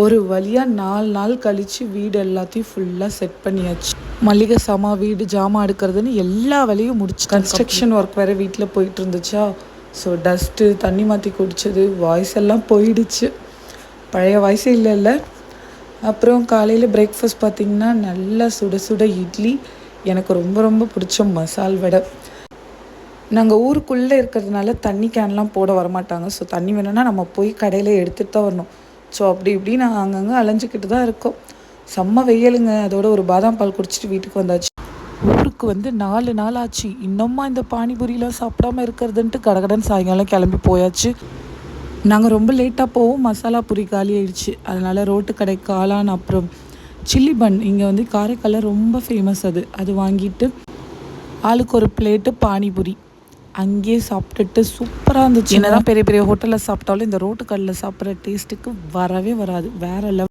ஒரு வழியாக நாலு நாள் கழித்து வீடு எல்லாத்தையும் ஃபுல்லாக செட் பண்ணியாச்சு. மளிகை சாமான் வீடு ஜாமான் எடுக்கிறதுன்னு எல்லா வேலையும் முடிச்சு கன்ஸ்ட்ரக்ஷன் ஒர்க் வேறு வீட்டில் போயிட்டு இருந்துச்சா ஸோ டஸ்ட்டு தண்ணி மாற்றி குடிச்சது வாய்ஸ் எல்லாம் போயிடுச்சு. பழைய வாய்ஸே இல்லைல்ல. அப்புறம் காலையில் பிரேக்ஃபாஸ்ட் பார்த்திங்கன்னா நல்லா சுட சுட இட்லி. எனக்கு ரொம்ப ரொம்ப பிடிச்ச மசால் வடை. நாங்கள் ஊருக்குள்ளே இருக்கிறதுனால தண்ணி கேன்லாம் போட வரமாட்டாங்க. ஸோ தண்ணி வேணும்னா நம்ம போய் கடையில் எடுத்துகிட்டு தான் வரணும். ஸோ அப்படி இப்படி நாங்கள் அங்கங்கே அலைஞ்சிக்கிட்டு தான் இருக்கோம். செம்ம வெயிலுங்க. அதோட ஒரு பாதாம் பால் குடிச்சிட்டு வீட்டுக்கு வந்தாச்சு. ஊருக்கு வந்து நாலு நாள் ஆச்சு. இன்னுமா இந்த பானிபூரிலாம் சாப்பிடாம இருக்கிறதுன்ட்டு கடகடன் சாயங்காலம் கிளம்பி போயாச்சு. நாங்கள் ரொம்ப லேட்டாக போவோம். மசாலா பூரி காலி ஆயிடுச்சு. அதனால் ரோட்டு கடை காளான் அப்புறம் சில்லி பன். இங்கே வந்து காரைக்காலில் ரொம்ப ஃபேமஸ் அது. அது வாங்கிட்டு ஆளுக்கு ஒரு பிளேட்டு பானிபூரி. அங்கேயே சாப்பிட்டுட்டு சூப்பராக இருந்துச்சு என்னதான் பெரிய பெரிய ஹோட்டலில் சாப்பிட்டாலும் இந்த ரோட்டு கடையில் சாப்பிட்ற டேஸ்ட்டுக்கு வரவே வராது. வேற லெவல்